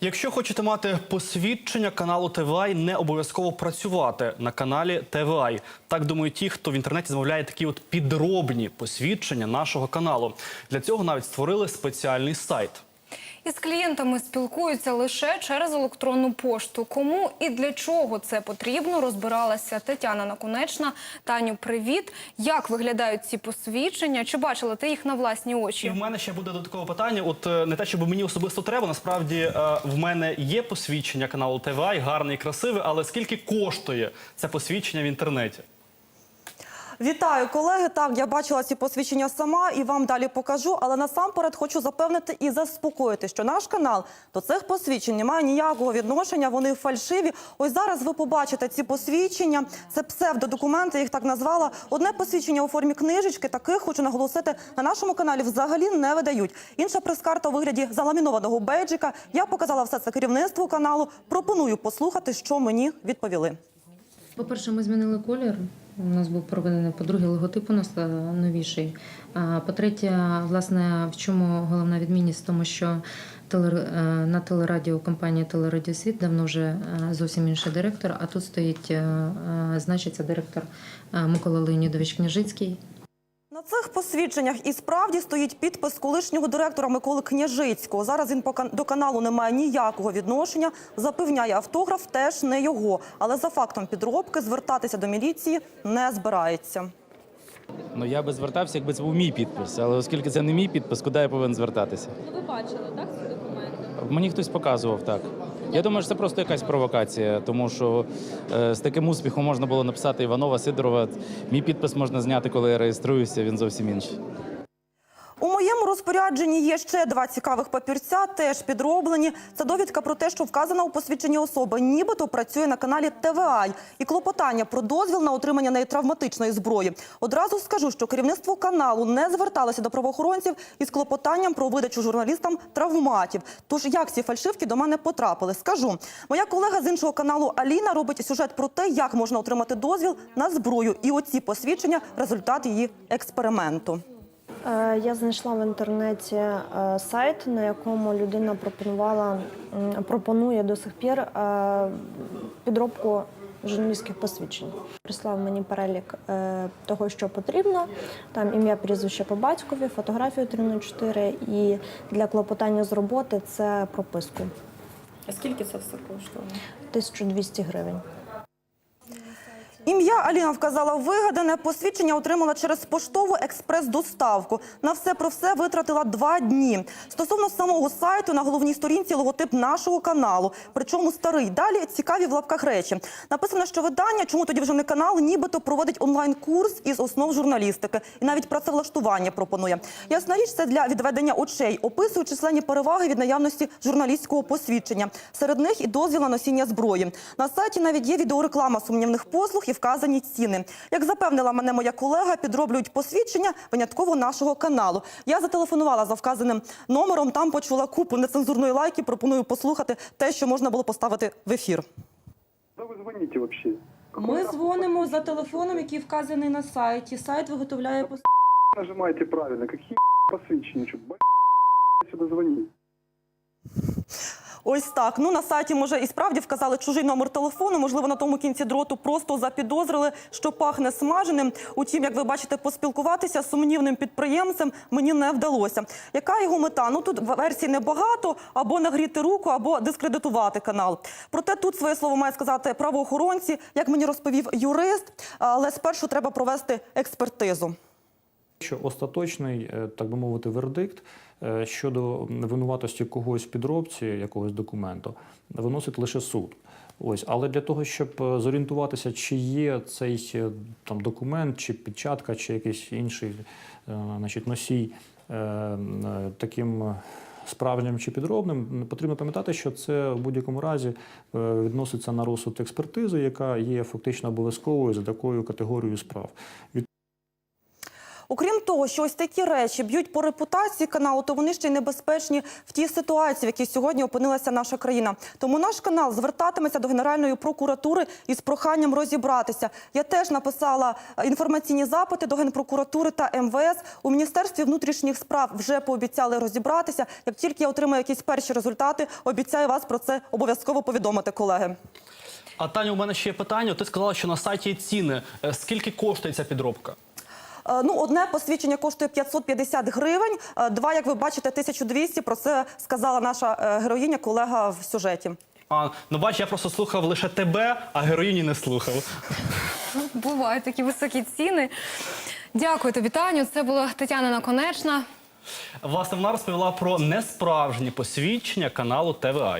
Якщо хочете мати посвідчення каналу ТВАЙ, не обов'язково працювати на каналі ТВАЙ. Так думають ті, хто в інтернеті замовляє такі от підробні посвідчення нашого каналу. Для цього навіть створили спеціальний сайт. Із клієнтами спілкуються лише через електронну пошту. Кому і для чого це потрібно, розбиралася Тетяна Наконечна. Таню, привіт. Як виглядають ці посвідчення? Чи бачила ти їх на власні І очі? в мене ще буде додаткове питання. От е, не те, щоб мені особисто треба. Насправді е, в мене є посвідчення каналу ТВАЙ, гарне і красиве, але скільки коштує це посвідчення в інтернеті? Вітаю, колеги. Так, я бачила ці посвідчення сама і вам далі покажу. Але насамперед хочу запевнити і заспокоїти, що наш канал до цих посвідчень не має ніякого відношення. Вони фальшиві. Ось зараз ви побачите ці посвідчення. Це псевдодокументи, їх так назвала. Одне посвідчення у формі книжечки. Таких хочу наголосити на нашому каналі. Взагалі не видають. Інша прес-карта у вигляді заламінованого бейджика. Я показала все це керівництву каналу. Пропоную послухати, що мені відповіли. По-перше, ми змінили колір. У нас був проведений, по-друге, логотип у нас е, новіший. По-третє, власне, в чому головна відмінність? В тому, що е, на телерадіо компанії Телерадіо Світ давно вже е, зовсім інший директор, а тут стоїть, значиться директор Микола Леонідович Княжицький. Цих посвідченнях і справді стоїть підпис колишнього директора Миколи Княжицького. Зараз він до каналу не має ніякого відношення. Запевняє, автограф теж не його. Але за фактом підробки звертатися до міліції не збирається. Ну я би звертався, якби це був мій підпис. Але оскільки це не мій підпис, куди я повинен звертатися? Ну, ви бачили, так, ці документи? Мені хтось показував так. Я думаю, що це просто якась провокація, тому що е, з таким успіхом можна було написати Іванова Сидорова. Мій підпис можна зняти, коли я реєструюся. Він зовсім інший. У розпорядженні є ще два цікавих папірця, теж підроблені. Це довідка про те, що вказана у посвідченні особа, нібито працює на каналі ТВА і клопотання про дозвіл на отримання неї травматичної зброї. Одразу скажу, що керівництво каналу не зверталося до правоохоронців із клопотанням про видачу журналістам травматів. Тож як ці фальшивки до мене потрапили? Скажу, моя колега з іншого каналу Аліна робить сюжет про те, як можна отримати дозвіл на зброю. І оці посвідчення результат її експерименту. Е, Я знайшла в інтернеті е, сайт, на якому людина пропонувала пропонує до сих пір е, підробку журналістських посвідчень. Прислав мені перелік того, що потрібно. Там ім'я, прізвище по батькові, фотографію 304 і для клопотання з роботи це прописку. А скільки це все коштує? 1200 гривень. Ім'я Аліна вказала вигадане. Посвідчення отримала через поштову експрес-доставку. На все про все витратила два дні. Стосовно самого сайту на головній сторінці логотип нашого каналу. Причому старий. Далі цікаві в лапках речі. Написано, що видання, чому тоді вже не канал, нібито проводить онлайн-курс із основ журналістики і навіть працевлаштування пропонує. Ясна річ, це для відведення очей. Описують численні переваги від наявності журналістського посвідчення. Серед них і дозвіл на носіння зброї. На сайті навіть є відеореклама сумнівних послуг вказані ціни. Як запевнила мене моя колега, підроблюють посвідчення винятково нашого каналу. Я зателефонувала за вказаним номером. Там почула купу нецензурної лайки. Пропоную послухати те, що можна було поставити в ефір. Куда вы звоните вообще? Ми дзвонимо за телефоном, який вказаний на сайті. Сайт виготовляє Нажимаете правильно. Какие посвящения? Что, сюда звонить? Ось так. Ну на сайті може і справді вказали чужий номер телефону. Можливо, на тому кінці дроту просто запідозрили, що пахне смаженим. Утім, як ви бачите, поспілкуватися з сумнівним підприємцем мені не вдалося. Яка його мета? Ну тут версій небагато, або нагріти руку, або дискредитувати канал. Проте тут своє слово має сказати правоохоронці, як мені розповів юрист. Але спершу треба провести експертизу. Що остаточний, е, так би мовити, вердикт е, щодо винуватості когось в підробці якогось документу виносить лише суд. Ось, але для того, щоб е, зорієнтуватися, чи є цей там документ, чи печатка, чи якийсь інший значить, носій таким справжнім чи підробним, потрібно пам'ятати, що це в будь-якому разі відноситься на розсуд експертизи, яка є фактично обов'язковою за такою категорією справ. Окрім того, що ось такі речі б'ють по репутації каналу, то вони ще й небезпечні в тій ситуації, в якій сьогодні опинилася наша країна. Тому наш канал звертатиметься до Генеральної прокуратури із проханням розібратися. Я теж написала е, інформаційні запити до Генпрокуратури та МВС. У Міністерстві внутрішніх справ вже пообіцяли розібратися. Як тільки я отримаю якісь перші результати, обіцяю вас про це обов'язково повідомити, колеги. А Таня, у мене ще є питання. Ти сказала, що на сайті є ціни. Е, Скільки коштує ця підробка? Е, Ну, одне посвідчення коштує 550 гривень, е, два, як ви бачите, 1200. Про це сказала наша е, героїня, колега в сюжеті. А ну бач, я просто слухав лише тебе, а героїні не слухав. Бувають такі високі ціни. Дякую тобі, Таню. Це була Тетяна Наконечна. Власне, вона розповіла про несправжні посвідчення каналу ТВА.